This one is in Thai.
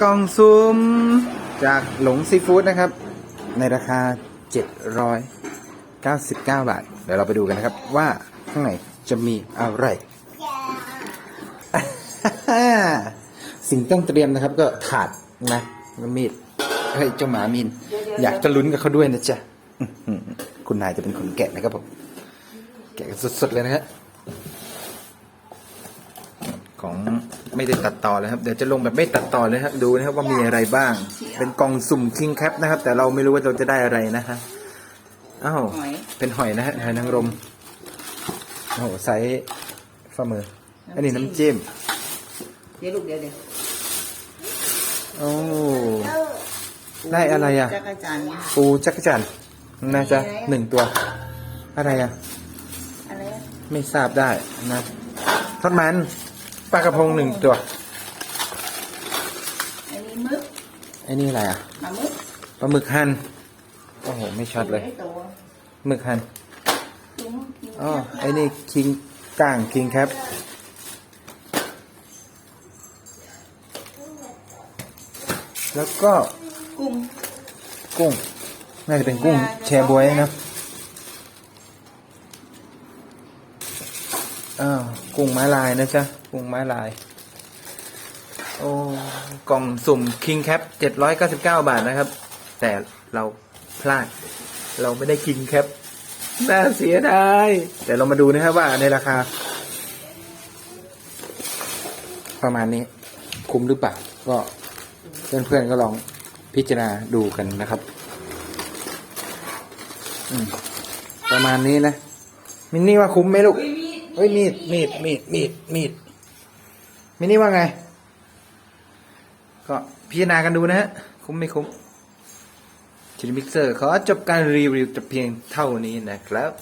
กล่องซุ่มจากหลงซีฟู้ดนะครับ ในราคา 799 บาท เดี๋ยวเราไปดูกันนะครับ ว่าข้างในจะมีอะไร สิ่งต้องเตรียมนะครับก็ถาดนะแล้วมีดเฮ้ยเจ้าหมามิน อยากจะลุ้นกับเขาด้วยนะจ๊ะอื้อหือคุณนายจะเป็นคนแกะนะครับผม แกะกันสดๆเลยนะฮะ ของไม่ได้ตัดต่อเลยครับ เดี๋ยวจะลงแบบไม่ตัดต่อเลยครับดูนะครับว่ามีอะไรบ้าง เป็นกล่องสุ่มคิงแคปนะครับ แต่เราไม่รู้ว่าเราจะได้อะไรนะฮะอ้าวหอยเป็นหอยนะฮะหอยนางรมโอ้โหไซส์ฝ่ามืออันนี้น้ำจิ้มเดี๋ยวลูกเดี๋ยวเดี๋ยวโอ้ได้อะไรอะจักรจันทร์ปูจักรจันทร์นะจ๊ะหนึ่งตัว อะไรอะ อะไรอะไม่ทราบได้นะทอดมัน ปลากระพงหนึ่งตัว อันนี้มึกไอ้นี่อะไรอะ มามึกปลาหมึกหั่น โอ้โห ไม่ช็อตเลยได้ตัวหมึกหั่น จุ้งกินอ๋อ ไอ้นี่คิงก้างคิงแคปแล้วก็กุ้ง กุ้ง น่าจะเป็นกุ้งแชร์บวยนะอ้าวกุ้งไม้ลายนะจ๊ะ กุ้งไม้ลาย โอ้ กล่องสุ่ม King Cap 799บาทนะครับ แต่เราพลาด เราไม่ได้ King Cap น่าเสียดายแต่เรามาดูนะครับว่าในราคา ประมาณนี้ คุ้มหรือเปล่า ก็เพื่อนๆก็ลองพิจารณาดูกันนะครับประมาณนี้นะ มินนี่ว่าคุ้มไหมลูกเฮ้ยมีดมีดมีดมีดมีด มินี่ว่าไง ก็พิจารณากันดูนะฮะ คุ้มไม่คุ้มชิลิมิกเซอร์ขอจบการรีวิวแต่เพียงเท่านี้นะครับ